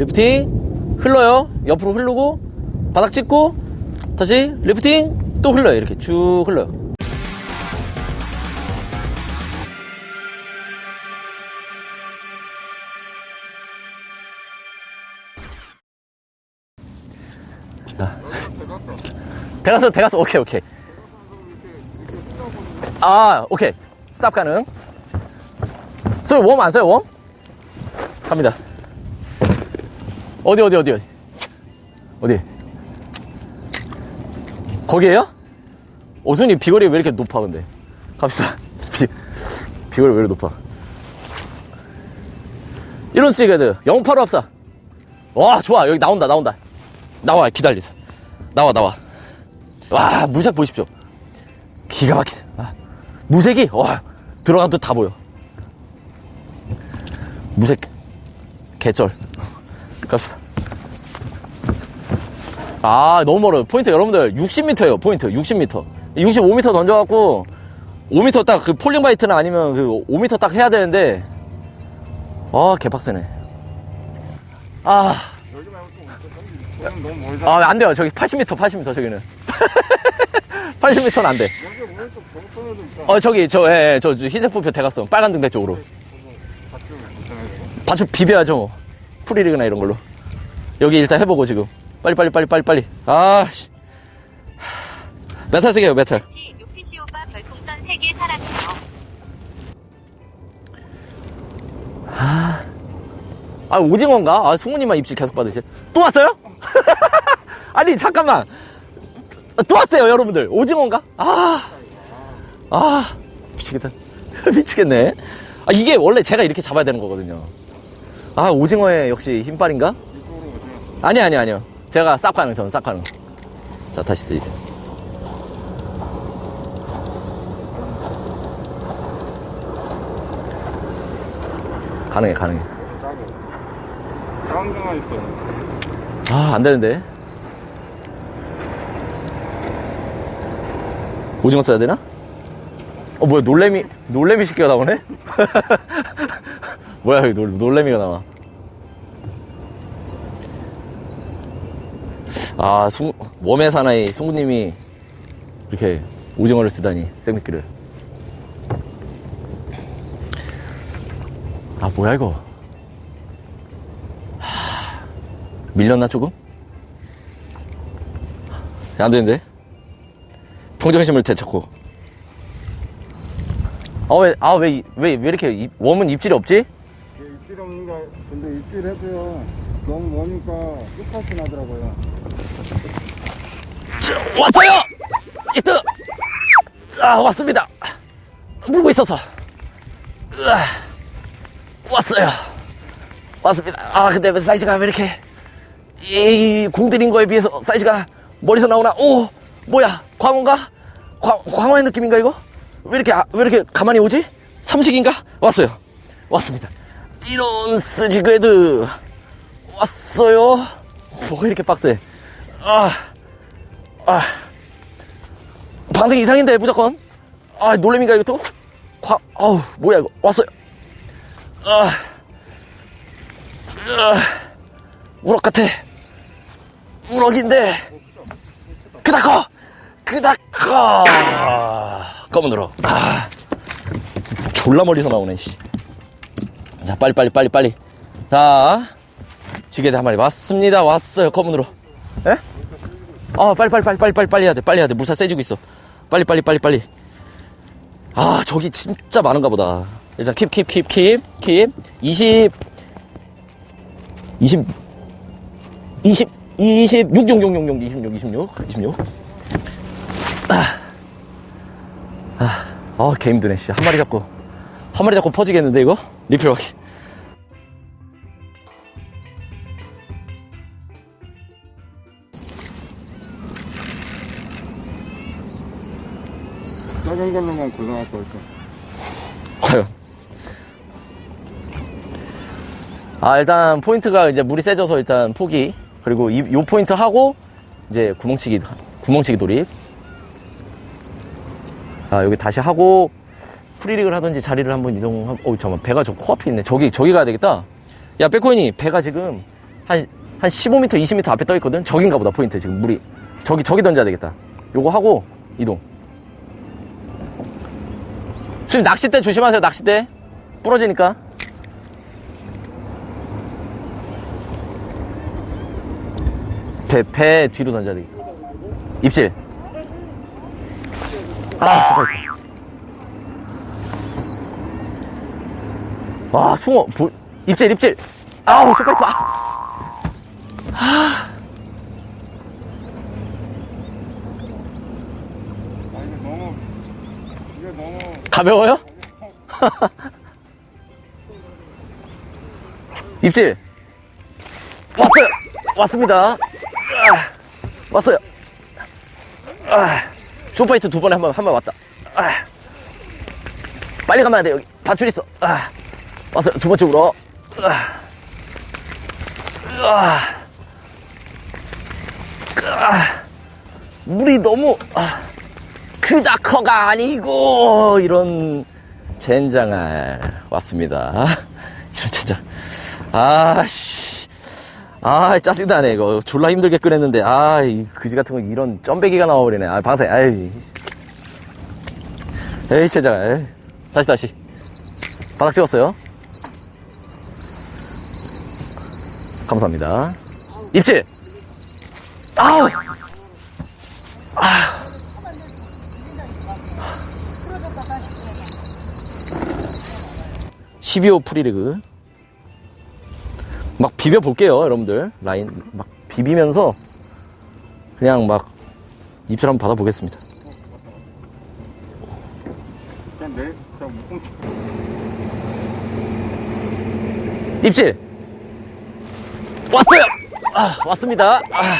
리프팅 흘러요. 옆으로 흐르고 바닥 찍고 다시 리프팅 또 흘러요. 이렇게 쭉 흘러요. 대갔어 대갔어 오케이 오케이. 아 오케이. 쌉 가능. 소리 웜안 써요 웜? 갑니다 어디 어디 어디 어디? 어디? 거기에요? 오순이 비거리 왜 이렇게 높아 근데? 갑시다. 비, 비거리 왜 이렇게 높아? 이런 스이가드 085 합사. 와 좋아. 여기 나온다 나온다. 나와 기다리세요 나와 나와. 와 물색 보십시오. 기가 막히네 아, 무색이? 와 들어가도 다 보여. 무색 개쩔 갑시다 아 너무 멀어요 포인트 여러분들 60m예요 포인트 60m 65m 던져갖고 5m 딱 그 폴링 바이트나 아니면 그 5m 딱 해야 되는데 아 개빡세네 아. 아, 안 돼요. 저기 80m, 80m, 저기는. 80m는 안 돼. 어, 저기, 저, 예, 예, 저, 저 흰색 부표 대각선, 빨간 등대 쪽으로. 받쳐 괜찮아요. 이거? 바축 비벼야죠. 프리리그나 이런 걸로. 여기 일단 해보고, 지금. 빨리, 빨리, 빨리, 빨리, 빨리. 아, 씨. 메탈 쓰게요, 메탈. 육피시 오빠 별풍선 3개 사랑해요. 아, 오징어인가? 아, 승훈이만 입질 계속 받으시. 또 왔어요? 아니, 잠깐만. 또 왔어요, 여러분들. 오징어인가? 아, 아, 미치겠다. 미치겠네. 아, 이게 원래 제가 이렇게 잡아야 되는 거거든요. 아, 오징어의 역시 오세요. 아니, 아니, 아니요. 제가 싹 가능, 저는 싹 가능. 자, 다시 드리요 가능해, 가능해. 가운데만 있어요. 아, 안 되는데. 오징어 써야 되나? 어, 뭐야, 놀래미, 놀래미 새끼가 나오네? 뭐야, 놀, 놀래미가 나와. 아, 숭, 웜의 사나이 승구님이 이렇게 오징어를 쓰다니, 생미끼를. 아, 뭐야, 이거. 밀렸나 조금? 안 되는데? 평정심을 되찾고. 아, 왜, 아, 왜, 왜, 왜 이렇게 입- 웜은 입질이 없지? 이게 입질 없는가? 근데 입질 해도요. 너무 머니까 끝까지 나더라고요. 왔어요! 이트! 아, 왔습니다. 물고 있어서. 으아, 왔어요. 왔습니다. 아, 근데 왜 사이즈가 왜 이렇게, 이, 공 들인 거에 비해서 사이즈가 머리서 나오나? 오! 뭐야? 광어인가? 광, 광어의 느낌인가, 이거? 왜 이렇게, 아- 왜 이렇게 가만히 오지? 삼식인가? 왔어요. 왔습니다. 이런 스지그헤드. 왔어요. 뭐가 이렇게 빡세? 아. 아, 방생 이상인데 무조건. 아, 놀래미가 또? 과, 아우, 뭐야 이거? 왔어요. 아, 아, 우럭 같아. 우럭인데. 그다 커, 그다 커. 검은 우럭. 아, 졸라 멀리서 나오네. 씨. 자, 빨리 빨리 빨리 빨리. 자, 지게대 한 마리 왔습니다. 왔어요. 검은 우럭. 에? 아 빨리 빨리 빨리 빨리 빨리 빨리 해야 돼 빨리 해야 돼 물살 세지고 있어 빨리 빨리 빨리 빨리 아 저기 진짜 많은가 보다 일단 킵 킵 킵 킵 킵 20 20 20 26 6 6 6 6 26 26 26 아, 아, 아, 개 힘드네, 씨. 한 마리 잡고, 한 마리 잡고 퍼지겠는데, 이거? 리필 하기. 작은 걸로만 고생할 거 있어. 과연. 아, 일단 포인트가 이제 물이 세져서 일단 포기. 그리고 이, 요 포인트 하고 이제 구멍치기, 구멍치기 돌입. 아, 여기 다시 하고 프리릭을 하든지 자리를 한번 이동하고, 어, 잠깐만. 배가 저 코앞에 있네. 저기, 저기 가야 되겠다. 야, 백코인이 배가 지금 한, 한 15m, 20m 앞에 떠 있거든? 저긴가 보다, 포인트. 지금 물이. 저기, 저기 던져야 되겠다. 요거 하고, 이동. 지금 낚싯대 조심하세요, 낚싯대. 부러지니까. 배, 배 뒤로 던져야 되겠다. 입질. 아, 스파이트. 와, 숭어. 보, 입질, 입질. 아우, 스파이트. 아. 아 이게 너무 이게 너무 가벼워요? 입질. 왔어요. 왔습니다. 아, 왔어요. 아, 쇼파이트 두 번에 한 번, 한 번 왔다. 아, 빨리 가면 안 돼, 여기. 밧줄 있어. 아, 왔어요. 두 번째 아, 물이 너무, 아. 크다 커가 아니고 이런 젠장알 왔습니다. 이런 젠장. 아씨. 아 짜증나네 이거. 졸라 힘들게 끓였는데. 아 이 그지 같은 거 이런 점배기가 나와버리네. 아 방생 아이. 에이 젠장알 다시 다시. 바닥 찍었어요? 감사합니다. 입질! 아우 12호 프리리그. 막 비벼 볼게요 여러분들. 라인 막 비비면서 그냥 막 입질 한번 받아 보겠습니다. 입질! 왔어요! 아, 왔습니다. 아,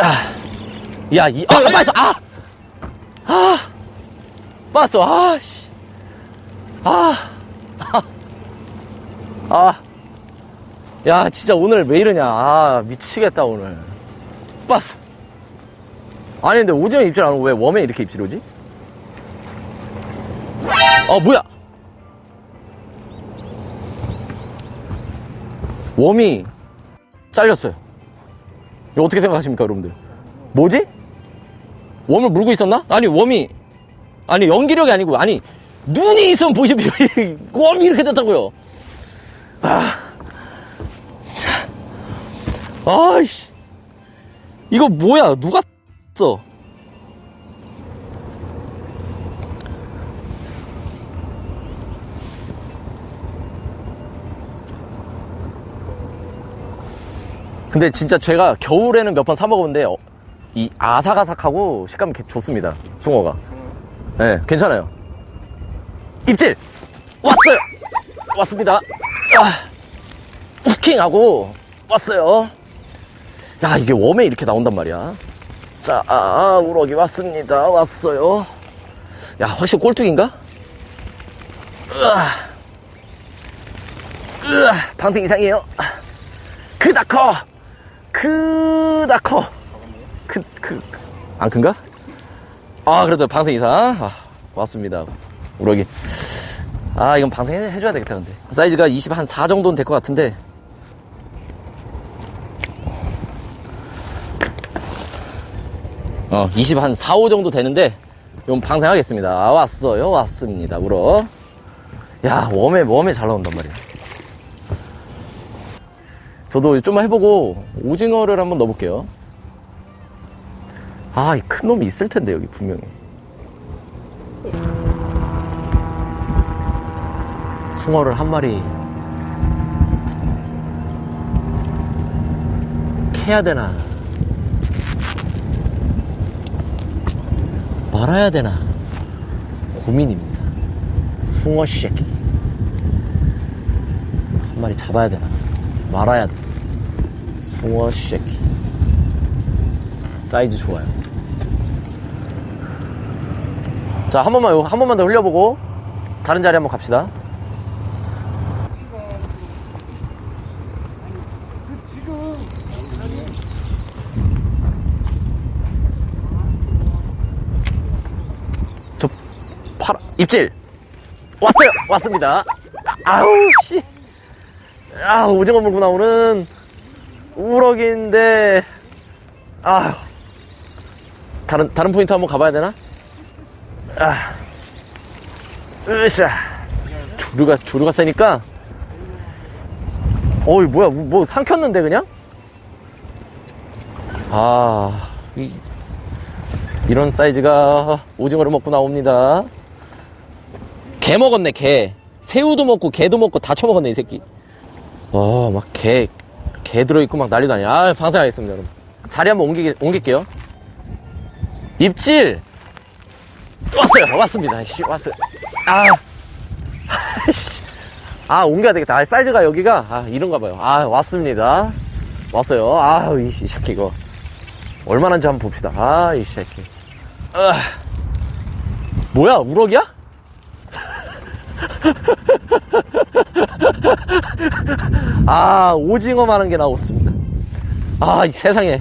아. 야, 이, 아, 빠졌어, 아! 아! 빠졌어, 아, 씨. 아, 아, 아. 야, 진짜 오늘 왜 이러냐. 아, 미치겠다, 오늘. 빠졌어. 아니, 근데 오징어 입질 안 오고 왜 웜에 이렇게 입질 오지? 어, 뭐야? 웜이 잘렸어요. 이거 어떻게 생각하십니까, 여러분들? 뭐지? 웜을 물고 있었나? 아니, 웜이, 아니, 연기력이 아니고, 아니, 눈이 있으면 보십시오. 웜이 이렇게 됐다고요. 아. 자. 아이씨. 이거 뭐야? 누가 써? 근데 진짜 제가 겨울에는 몇 번 사 먹었는데 어, 이 아삭아삭하고 식감이 개- 좋습니다. 숭어가. 네, 괜찮아요. 입질 왔어요. 왔습니다. 아, 쿠킹하고 왔어요. 야 이게 웜에 이렇게 나온단 말이야. 자, 아, 우럭이 왔습니다. 왔어요. 야 확실히 꼴뚜기인가? 으아, 으아, 방생 이상이에요. 크다 커 크다 커 크, 크, 크. 안 큰가? 아 그래도 방생 이상 아, 왔습니다 우럭이 아 이건 방생 해줘야 되겠다 근데. 사이즈가 20한4 정도는 될 것 같은데. 어, 20 한 4, 5 정도 되는데 이건 방생하겠습니다. 아, 왔어요 왔습니다 우럭 야 웜에 웜에 잘 나온단 말이야. 저도 좀만 해보고 오징어를 한번 넣어볼게요. 아, 이 큰 놈이 있을 텐데 여기 분명히. 숭어를 한 마리 캐야 되나 말아야 되나 고민입니다. 숭어 새끼 한 마리 잡아야 되나 말아야 돼. 숭어 새끼. 사이즈 좋아요. 자, 한 번만, 요- 한 번만 더 흘려보고, 다른 자리 한번 갑시다. 입질! 왔어요! 왔습니다. 아우, 씨. 아, 오징어 물고 나오는 우럭인데, 아휴. 다른, 다른 포인트 한번 가봐야 되나? 아. 으쌰. 조류가, 조류가 세니까. 어이, 뭐야, 뭐, 삼켰는데, 그냥? 아, 이, 이런 사이즈가 오징어를 먹고 나옵니다. 개 먹었네, 개. 새우도 먹고, 개도 먹고, 다 처먹었네, 이 새끼. 와, 막 개, 개 들어있고 막 난리도 아니야. 아, 방생하겠습니다, 여러분. 자리 한번 옮기, 옮길게요. 입질! 왔어요, 왔습니다. 씨, 왔어요. 아. 아, 옮겨야 되겠다. 아, 사이즈가 여기가, 아, 이런가 봐요. 아, 왔습니다. 왔어요. 아, 이 씨, 새끼, 이거. 얼마나인지 한번 봅시다. 아, 이 새끼. 아. 뭐야, 우럭이야? 아, 오징어만한 게 나왔습니다. 아, 이 세상에.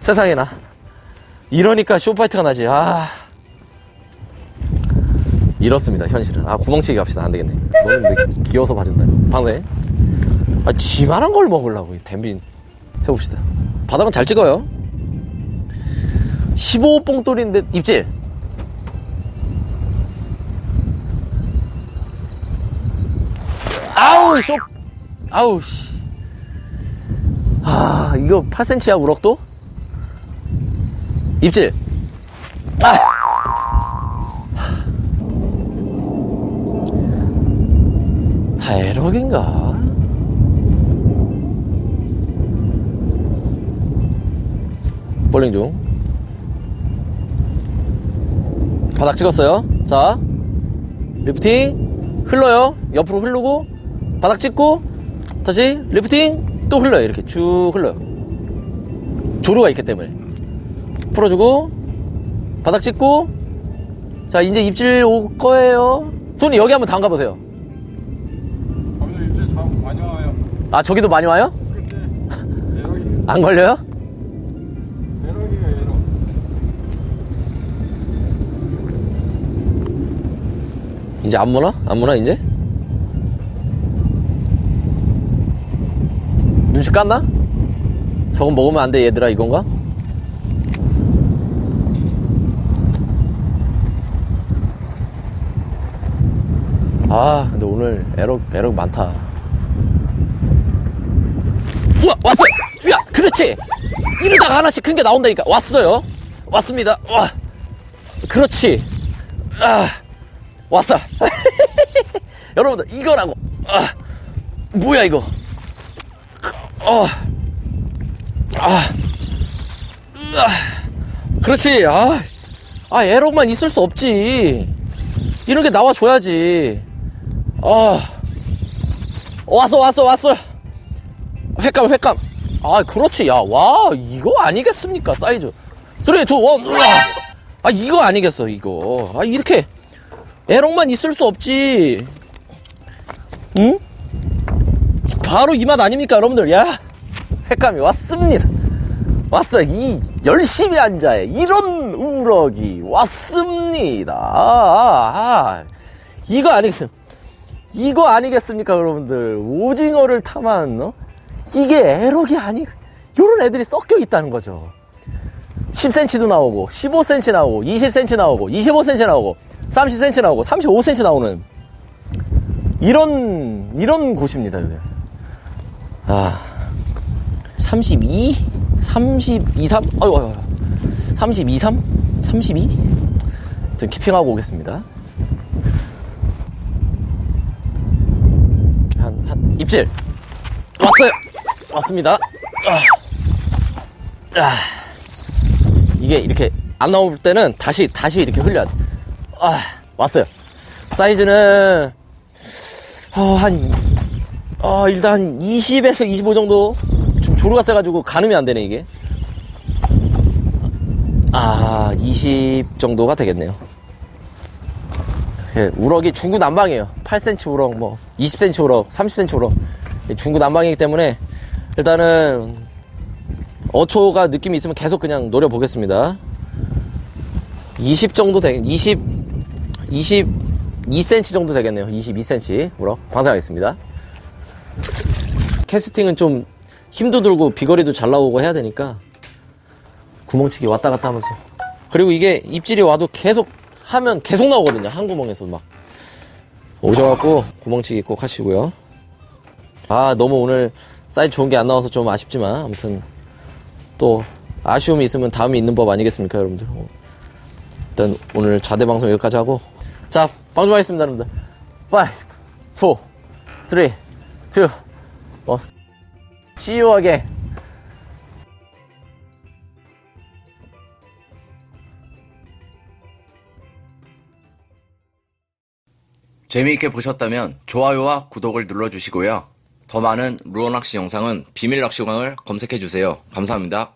세상에나. 이러니까 쇼파이트가 나지. 아. 이렇습니다, 현실은. 아, 구멍치기 갑시다. 안 되겠네. 너는 내 기어서 봐준다. 방금. 아, 지만한 걸 먹으려고. 이 댐빈. 해봅시다. 바닥은 잘 찍어요. 15 뽕돌인데, 입질. 아우, 쇼. 아우, 씨. 아, 이거 8cm야, 우럭도? 입질. 아! 다이럭인가? 볼링 중. 바닥 찍었어요. 자, 리프팅 흘러요. 옆으로 흐르고 바닥 찍고 다시 리프팅 또 흘러요. 이렇게 쭉 흘러요. 조류가 있기 때문에 풀어주고 바닥 찍고 자 이제 입질 올 거예요. 손이 여기 한번 담가 보세요. 아 저기도 많이 와요? 안 걸려요? 이제 안 무나? 안 무나 이제? 눈치 깠나? 저건 먹으면 안 돼 얘들아 이건가? 아 근데 오늘 에러 에러 많다. 우와 왔어 야 그렇지! 이러다가 하나씩 큰 게 나온다니까. 왔어요. 왔습니다. 와 그렇지. 아 왔어. 여러분들 이거라고. 아 뭐야 이거 어. 아. 으아. 그렇지. 아. 아, 에러만 있을 수 없지. 이런 게 나와줘야지. 아. 왔어, 왔어, 왔어. 횟감, 횟감. 아, 그렇지. 야, 와, 이거 아니겠습니까, 사이즈. 소리, 두, 원, 우와. 아, 이거 아니겠어, 이거. 아, 이렇게. 에러만 있을 수 없지. 응? 바로 이 맛 아닙니까, 여러분들? 야, 횟감이 왔습니다. 왔어. 이 열심히 앉아야 이런 우럭이 왔습니다. 아, 아, 이거 아니겠, 이거 아니겠습니까, 여러분들? 오징어를 탐한, 어? 이게 에럭이 아니, 요런 애들이 섞여 있다는 거죠. 10cm도 나오고, 15cm 나오고, 20cm 나오고, 25cm 나오고, 30cm 나오고, 35cm 나오는 이런, 이런 곳입니다, 여기. 아, 32? 32, 3? 아이고, 아이고, 32, 3? 32? 좀 키핑하고 오겠습니다. 한, 한, 입질! 왔어요! 왔습니다. 아, 아. 이게 이렇게 안 나올 때는 다시, 다시 이렇게 흘려야 돼. 아, 왔어요. 사이즈는, 어, 한, 어, 일단 한 20에서 25 정도 좀 조류가 세가지고 가늠이 안 되네 이게 아, 20 정도가 되겠네요. 예, 우럭이 중구난방이에요. 8cm 우럭, 뭐 20cm 우럭, 30cm 우럭 중구난방이기 때문에 일단은 어초가 느낌이 있으면 계속 그냥 노려보겠습니다. 20 정도 되, 20, 22cm 정도 되겠네요. 22cm 우럭 방생하겠습니다. 캐스팅은 좀 힘도 들고 비거리도 잘 나오고 해야 되니까 구멍치기 왔다 갔다 하면서. 그리고 이게 입질이 와도 계속 하면 계속 나오거든요. 한 구멍에서 막. 오셔갖고 구멍치기 꼭 하시고요. 아 너무 오늘 사이즈 좋은 게 안 나와서 좀 아쉽지만 아무튼 또 아쉬움이 있으면 다음이 있는 법 아니겠습니까 여러분들? 일단 오늘 자대 방송 여기까지 하고. 자 방송하겠습니다 여러분들. 5 4 3 2 1 See you again 재미있게 보셨다면 좋아요와 구독을 눌러주시고요. 더 많은 루어 낚시 영상은 비밀 낚시광을 검색해주세요. 감사합니다.